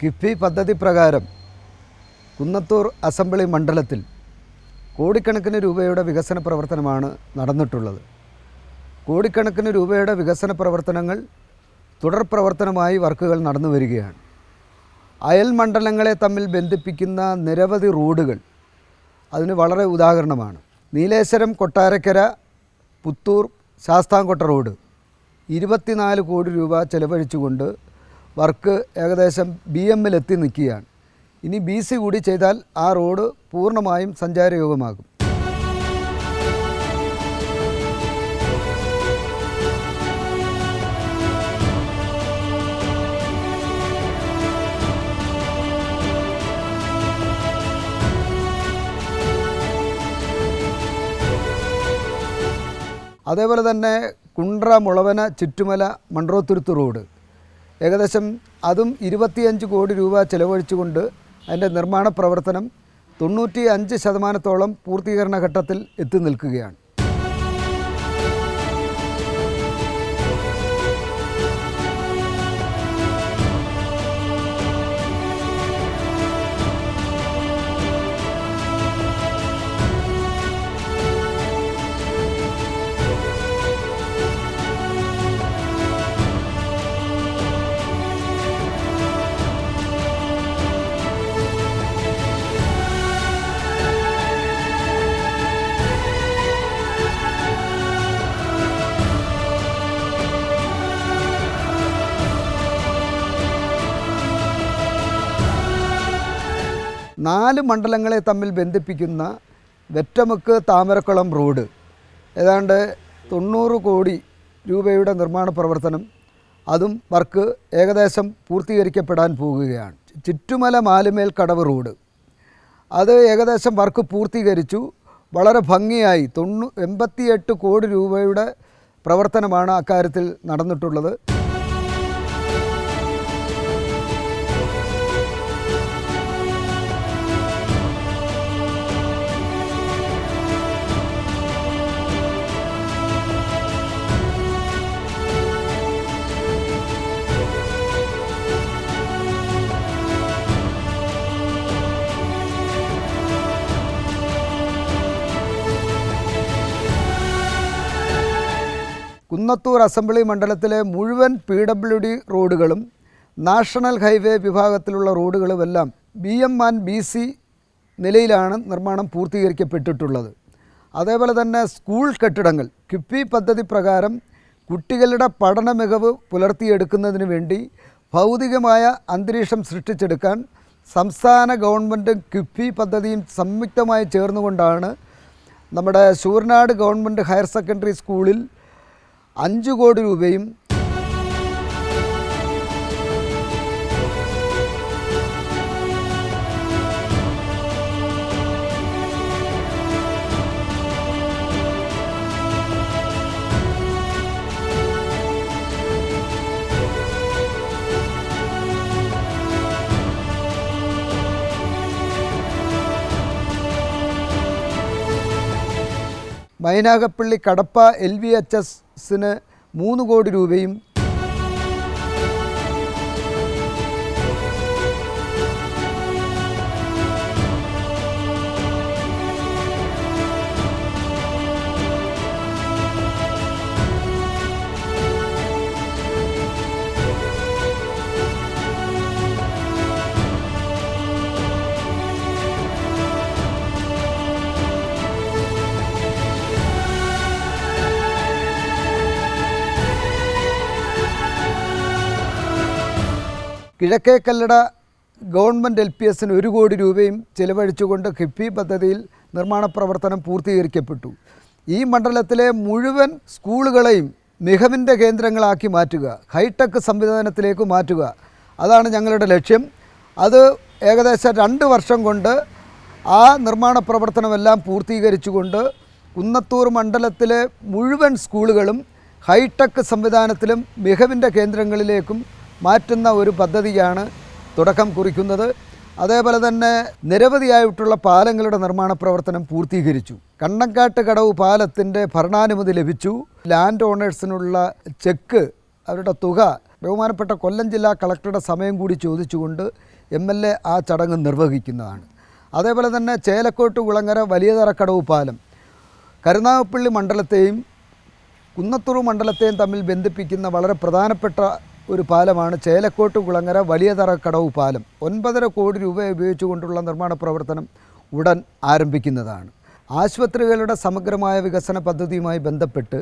കിഫ്ബി പദ്ധതി പ്രകാരം കുന്നത്തൂർ അസംബ്ലി മണ്ഡലത്തിൽ കോടിക്കണക്കിന് രൂപയുടെ വികസന പ്രവർത്തനമാണ് നടന്നിട്ടുള്ളത്. കോടിക്കണക്കിന് രൂപയുടെ വികസന പ്രവർത്തനങ്ങൾ തുടർ പ്രവർത്തനമായി വർക്കുകൾ നടന്നു വരികയാണ്. അയൽ മണ്ഡലങ്ങളെ തമ്മിൽ ബന്ധിപ്പിക്കുന്ന നിരവധി റോഡുകൾ അതിന് വളരെ ഉദാഹരണമാണ്. നീലേശ്വരം കൊട്ടാരക്കര പുത്തൂർ ശാസ്താംകോട്ട റോഡ് ഇരുപത്തിനാല് കോടി രൂപ ചെലവഴിച്ചുകൊണ്ട് വർക്ക് ഏകദേശം ബി എമ്മിലെത്തി നിൽക്കുകയാണ്. ഇനി ബി സി കൂടി ചെയ്താൽ ആ റോഡ് പൂർണമായും സഞ്ചാരയോഗമാകും. അതേപോലെ തന്നെ കുണ്ട്ര മുളവന ചുറ്റുമല മൺട്രോത്തുരുത്ത് റോഡ്. ഏകദേശം അതും ഇരുപത്തിയഞ്ച് കോടി രൂപ ചെലവഴിച്ചുകൊണ്ട് അതിന്റെ നിർമ്മാണ പ്രവർത്തനം തൊണ്ണൂറ്റി അഞ്ച് ശതമാനത്തോളം പൂർത്തീകരണ ഘട്ടത്തിൽ എത്തി നിൽക്കുകയാണ്. നാല് മണ്ഡലങ്ങളെ തമ്മിൽ ബന്ധിപ്പിക്കുന്ന വെറ്റമുക്ക് താമരക്കുളം റോഡ്. ഏതാണ്ട് തൊണ്ണൂറ് കോടി രൂപയുടെ നിർമ്മാണ പ്രവർത്തനം അതും വർക്ക് ഏകദേശം പൂർത്തീകരിക്കപ്പെടാൻ പോകുകയാണ്. ചുറ്റുമല മാലുമേൽ കടവ് റോഡ്. അത് ഏകദേശം വർക്ക് പൂർത്തീകരിച്ചു. വളരെ ഭംഗിയായി തൊണ്ണൂ എൺപത്തിയെട്ട് കോടി രൂപയുടെ പ്രവർത്തനമാണ് അക്കാര്യത്തിൽ നടന്നിട്ടുള്ളത്. കുന്നത്തൂർ അസംബ്ലി മണ്ഡലത്തിലെ മുഴുവൻ പി ഡബ്ല്യു ഡി റോഡുകളും നാഷണൽ ഹൈവേ വിഭാഗത്തിലുള്ള റോഡുകളുമെല്ലാം B M and B C നിലയിലാണ് നിർമ്മാണം പൂർത്തീകരിക്കപ്പെട്ടിട്ടുള്ളത്. അതേപോലെ തന്നെ സ്കൂൾ കെട്ടിടങ്ങൾ കിഫ്ബി പദ്ധതി പ്രകാരം കുട്ടികളുടെ പഠന മികവ് പുലർത്തിയെടുക്കുന്നതിന് വേണ്ടി ഭൗതികമായ അന്തരീക്ഷം സൃഷ്ടിച്ചെടുക്കാൻ സംസ്ഥാന ഗവൺമെന്റും കിഫ്ബി പദ്ധതിയും സംയുക്തമായി ചേർന്നുകൊണ്ടാണ് നമ്മുടെ ശൂർനാട് ഗവൺമെന്റ് ഹയർ സെക്കൻഡറി സ്കൂളിൽ അഞ്ച് കോടി രൂപയും Mynagappally Kadappa L V H എസിന് മൂന്ന് കോടി രൂപയും കിഴക്കേക്കല്ലട ഗവൺമെന്റ് എൽ പി എസിന് ഒരു കോടി രൂപയും ചെലവഴിച്ചുകൊണ്ട് കിഫ്ബി പദ്ധതിയിൽ നിർമ്മാണ പ്രവർത്തനം പൂർത്തീകരിക്കപ്പെട്ടു. ഈ മണ്ഡലത്തിലെ മുഴുവൻ സ്കൂളുകളെയും മികവിന്റെ കേന്ദ്രങ്ങളാക്കി മാറ്റുക ഹൈടെക് സംവിധാനത്തിലേക്ക് മാറ്റുക അതാണ് ഞങ്ങളുടെ ലക്ഷ്യം. അത് ഏകദേശം രണ്ട് വർഷം കൊണ്ട് ആ നിർമ്മാണ പ്രവർത്തനമെല്ലാം പൂർത്തീകരിച്ചുകൊണ്ട് കുന്നത്തൂർ മണ്ഡലത്തിലെ മുഴുവൻ സ്കൂളുകളും ഹൈടെക് സംവിധാനത്തിലും മികവിന്റെ കേന്ദ്രങ്ങളിലേക്കും മാറ്റുന്ന ഒരു പദ്ധതിയാണ് തുടക്കം കുറിക്കുന്നത്. അതേപോലെ തന്നെ നിരവധിയായിട്ടുള്ള പാലങ്ങളുടെ നിർമ്മാണ പ്രവർത്തനം പൂർത്തീകരിച്ചു. കണ്ണങ്കാട്ട് കടവ് പാലത്തിന്റെ ഭരണാനുമതി ലഭിച്ചു. ലാൻഡ് ഓണേഴ്സിനുള്ള ചെക്ക് അവരുടെ തുക ബഹുമാനപ്പെട്ട കൊല്ലം ജില്ലാ കളക്ടറുടെ സമയം കൂടി ചോദിച്ചുകൊണ്ട് എം എൽ എ ആ ചടങ്ങ് നിർവഹിക്കുന്നതാണ്. അതേപോലെ തന്നെ ചേലക്കോട്ട് കുളങ്ങര വലിയ തറക്കടവ് പാലം കരുനാഗപ്പള്ളി മണ്ഡലത്തെയും കുന്നത്തൂർ മണ്ഡലത്തെയും തമ്മിൽ ബന്ധിപ്പിക്കുന്ന വളരെ പ്രധാനപ്പെട്ട ഒരു പാലമാണ് ചേലക്കോട്ട് കുളങ്ങര വലിയതറക്കടവ് പാലം. ഒൻപതര കോടി രൂപ ഉപയോഗിച്ചുകൊണ്ടുള്ള നിർമ്മാണ പ്രവർത്തനം ഉടൻ ആരംഭിക്കുന്നതാണ്. ആശുപത്രികളുടെ സമഗ്രമായ വികസന പദ്ധതിയുമായി ബന്ധപ്പെട്ട്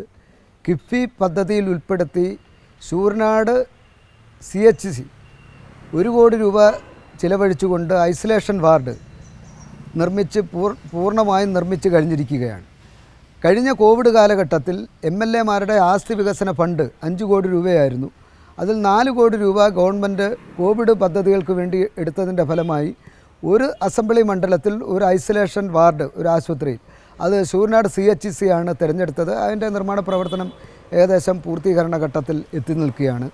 കിഫ്ബി പദ്ധതിയിൽ ഉൾപ്പെടുത്തി ശൂർനാട് സി എച്ച് സി ഒരു കോടി രൂപ ചിലവഴിച്ചുകൊണ്ട് ഐസൊലേഷൻ വാർഡ് നിർമ്മിച്ച് പൂർ പൂർണമായും നിർമ്മിച്ച് കഴിഞ്ഞിരിക്കുകയാണ്. കഴിഞ്ഞ കോവിഡ് കാലഘട്ടത്തിൽ എം എൽ എമാരുടെ ആസ്തി വികസന ഫണ്ട് അഞ്ച് കോടി രൂപയായിരുന്നു. അതിൽ നാല് കോടി രൂപ ഗവൺമെന്റ് കോവിഡ് പദ്ധതികൾക്ക് വേണ്ടി എടുത്തതിന്റെ ഫലമായി ഒരു അസംബ്ലി മണ്ഡലത്തിൽ ഒരു ഐസൊലേഷൻ വാർഡ് ഒരു ആശുപത്രി. അത് ശൂർനാട് സി എച്ച് സി ആണ് തിരഞ്ഞെടുത്തത്. അതിന്റെ നിർമ്മാണ പ്രവർത്തനം ഏകദേശം പൂർത്തീകരണ ഘട്ടത്തിൽ എത്തി നിൽക്കുകയാണ്.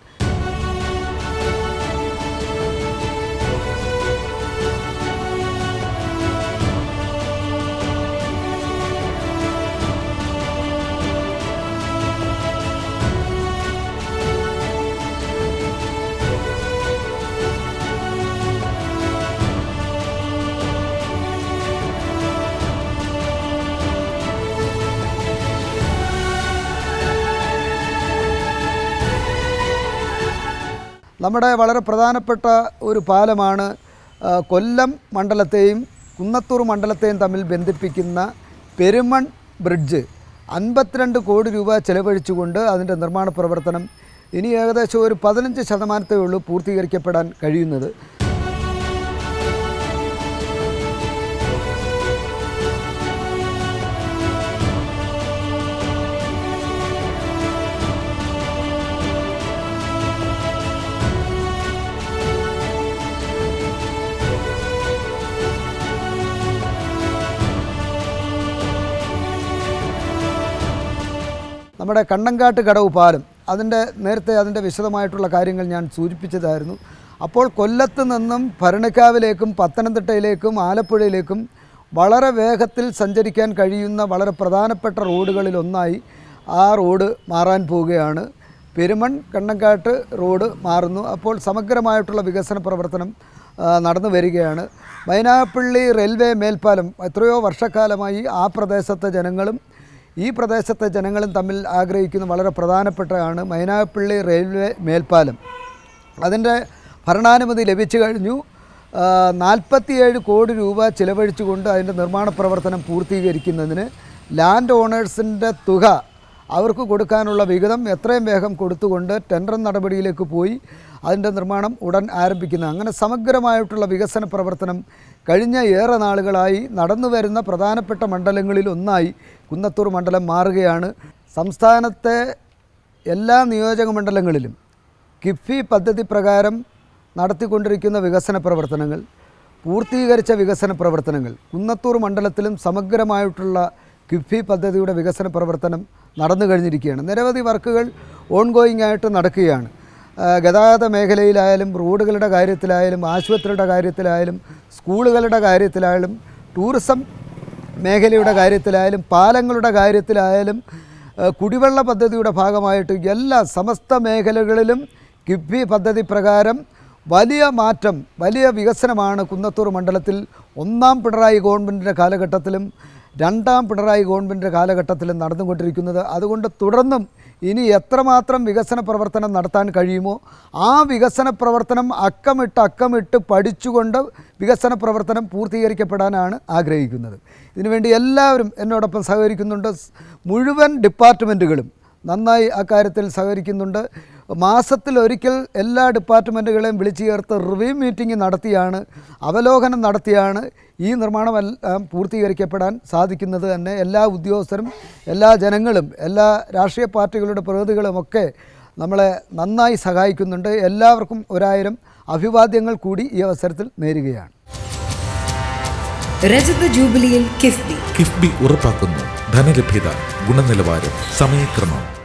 നമ്മുടെ വളരെ പ്രധാനപ്പെട്ട ഒരു പാലമാണ് കൊല്ലം മണ്ഡലത്തെയും കുന്നത്തൂർ മണ്ഡലത്തെയും തമ്മിൽ ബന്ധിപ്പിക്കുന്ന പെരുമൺ ബ്രിഡ്ജ്. അൻപത്തിരണ്ട് കോടി രൂപ ചെലവഴിച്ചുകൊണ്ട് അതിന്റെ നിർമ്മാണ പ്രവർത്തനം ഇനി ഏകദേശം ഒരു പതിനഞ്ച് ശതമാനത്തേ ഉള്ളൂ പൂർത്തീകരിക്കപ്പെടാൻ കഴിയുന്നത്. നമ്മുടെ കണ്ണങ്കാട്ട് കടവ് പാലം. അതിന്റെ നേരത്തെ അതിന്റെ വിശദമായിട്ടുള്ള കാര്യങ്ങൾ ഞാൻ സൂചിപ്പിച്ചതായിരുന്നു. അപ്പോൾ കൊല്ലത്ത് നിന്നും ഭരണിക്കാവിലേക്കും പത്തനംതിട്ടയിലേക്കും ആലപ്പുഴയിലേക്കും വളരെ വേഗത്തിൽ സഞ്ചരിക്കാൻ കഴിയുന്ന വളരെ പ്രധാനപ്പെട്ട റോഡുകളിലൊന്നായി ആ റോഡ് മാറാൻ പോവുകയാണ്. പെരുമൺ കണ്ണങ്കാട്ട് റോഡ് മാറുന്നു. അപ്പോൾ സമഗ്രമായിട്ടുള്ള വികസന പ്രവർത്തനം നടന്നു വരികയാണ്. മൈനാപ്പള്ളി റെയിൽവേ മേൽപ്പാലം എത്രയോ വർഷക്കാലമായി ആ പ്രദേശത്തെ ജനങ്ങളും ഈ പ്രദേശത്തെ ജനങ്ങളും തമ്മിൽ ആഗ്രഹിക്കുന്ന വളരെ പ്രധാനപ്പെട്ടതാണ് മൈനാപ്പള്ളി റെയിൽവേ മേൽപ്പാലം. അതിന്റെ ഭരണാനുമതി ലഭിച്ചു കഴിഞ്ഞു. നാൽപ്പത്തിയേഴ് കോടി രൂപ ചിലവഴിച്ചുകൊണ്ട് അതിന്റെ നിർമ്മാണ പ്രവർത്തനം പൂർത്തീകരിക്കുന്നതിന് ലാൻഡ് ഓണേഴ്സിന്റെ തുക അവർക്ക് കൊടുക്കാനുള്ള വിഹിതം എത്രയും വേഗം കൊടുത്തുകൊണ്ട് ടെൻഡർ നടപടിയിലേക്ക് പോയി അതിന്റെ നിർമ്മാണം ഉടൻ ആരംഭിക്കുന്നു. അങ്ങനെ സമഗ്രമായിട്ടുള്ള വികസന പ്രവർത്തനം കഴിഞ്ഞ ഏറെ നാളുകളായി നടന്നു വരുന്ന പ്രധാനപ്പെട്ട മണ്ഡലങ്ങളിൽ ഒന്നായി കുന്നത്തൂർ മണ്ഡലം മാറുകയാണ്. സംസ്ഥാനത്തെ എല്ലാ നിയോജക മണ്ഡലങ്ങളിലും കിഫ്ബി പദ്ധതി പ്രകാരം നടത്തിക്കൊണ്ടിരിക്കുന്ന വികസന പ്രവർത്തനങ്ങൾ പൂർത്തീകരിച്ച വികസന പ്രവർത്തനങ്ങൾ കുന്നത്തൂർ മണ്ഡലത്തിലും സമഗ്രമായിട്ടുള്ള കിഫ്ബി പദ്ധതിയുടെ വികസന പ്രവർത്തനം നടന്നു കഴിഞ്ഞിരിക്കുകയാണ്. നിരവധി വർക്കുകൾ ഓൺഗോയിങ് ആയിട്ട് നടക്കുകയാണ്. ഗതാഗത മേഖലയിലായാലും റോഡുകളുടെ കാര്യത്തിലായാലും ആശുപത്രിയുടെ കാര്യത്തിലായാലും സ്കൂളുകളുടെ കാര്യത്തിലായാലും ടൂറിസം മേഖലയുടെ കാര്യത്തിലായാലും പാലങ്ങളുടെ കാര്യത്തിലായാലും കുടിവെള്ള പദ്ധതിയുടെ ഭാഗമായിട്ട് എല്ലാ സമസ്ത മേഖലകളിലും കിഫ്ബി പദ്ധതി പ്രകാരം വലിയ മാറ്റം വലിയ വികസനമാണ് കുന്നത്തൂർ മണ്ഡലത്തിൽ ഒന്നാം പിണറായി ഗവൺമെന്റിന്റെ കാലഘട്ടത്തിലും രണ്ടാം പിണറായി ഗവൺമെന്റിന്റെ കാലഘട്ടത്തിൽ നടന്നുകൊണ്ടിരിക്കുന്നത്. അതുകൊണ്ട് തുടർന്നും ഇനി എത്രമാത്രം വികസന പ്രവർത്തനം നടത്താൻ കഴിയുമോ ആ വികസന പ്രവർത്തനം അക്കമിട്ട് അക്കമിട്ട് പഠിച്ചുകൊണ്ട് വികസന പ്രവർത്തനം പൂർത്തീകരിക്കപ്പെടാനാണ് ആഗ്രഹിക്കുന്നത്. ഇതിനുവേണ്ടി എല്ലാവരും എന്നോടൊപ്പം സഹകരിക്കുന്നുണ്ട്. മുഴുവൻ ഡിപ്പാർട്ട്മെന്റുകളും നന്നായി അക്കാര്യത്തിൽ സഹകരിക്കുന്നുണ്ട്. മാസത്തിൽ ഒരിക്കൽ എല്ലാ ഡിപ്പാർട്ട്മെന്റുകളെയും വിളിച്ചു ചേർത്ത് റിവ്യൂ മീറ്റിംഗ് നടത്തിയാണ് അവലോകനം നടത്തിയാണ് ഈ നിർമ്മാണമെല്ലാം പൂർത്തീകരിക്കപ്പെടാൻ സാധിക്കുന്നത് തന്നെ എല്ലാ ഉദ്യോഗസ്ഥരും എല്ലാ ജനങ്ങളും എല്ലാ രാഷ്ട്രീയ പാർട്ടികളുടെ പ്രതിനിധികളുമൊക്കെ നമ്മളെ നന്നായി സഹായിക്കുന്നുണ്ട്. എല്ലാവർക്കും ഒരായിരം അഭിവാദ്യങ്ങൾ കൂടി ഈ അവസരത്തിൽ നേരുകയാണ്. രജത ജൂബിലിയിൽ കിഫ്ബി. കിഫ്ബി ഉറപ്പാക്കുന്നു. ധനലഭ്യത ഗുണനിലവാരം സമയക്രമം.